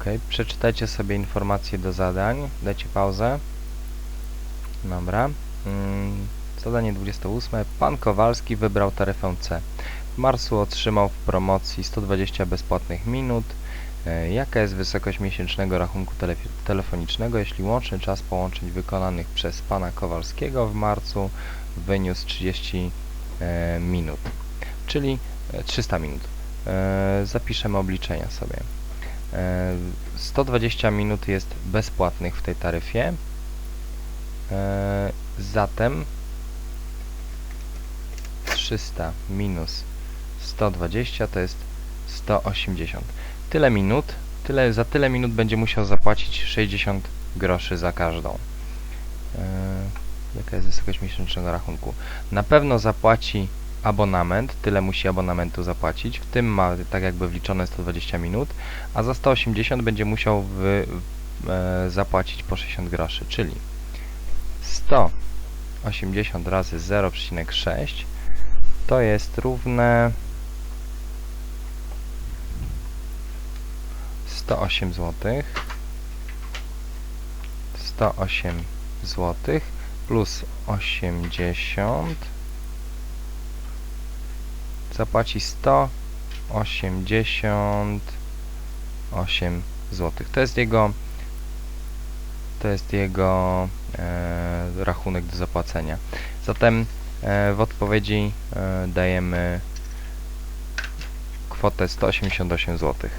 Ok, przeczytajcie sobie informacje do zadań. Dajcie pauzę. Dobra. Mm, zadanie 28. Pan Kowalski wybrał taryfę C. W marcu otrzymał w promocji 120 bezpłatnych minut. E, Jaka jest wysokość miesięcznego rachunku telef- telefonicznego, jeśli łączny czas połączeń wykonanych przez pana Kowalskiego w marcu wyniósł 30 e, minut, czyli e, 300 minut. E, zapiszemy obliczenia sobie. E, 120 minut jest bezpłatnych w tej taryfie. E, zatem 300 minus 120 to jest 180. Tyle minut, tyle, za tyle minut będzie musiał zapłacić 60 groszy za każdą. E, jaka jest wysokość miesięcznego rachunku? Na pewno zapłaci abonament, tyle musi abonamentu zapłacić, w tym ma tak jakby wliczone 120 minut, a za 180 będzie musiał wy, e, zapłacić po 60 groszy, czyli 180 razy 0,6 to jest równe 108 zł 108 zł plus 80 zapłaci 188 zł. To jest jego to jest jego e, rachunek do zapłacenia. Zatem e, w odpowiedzi e, dajemy kwotę 188 zł.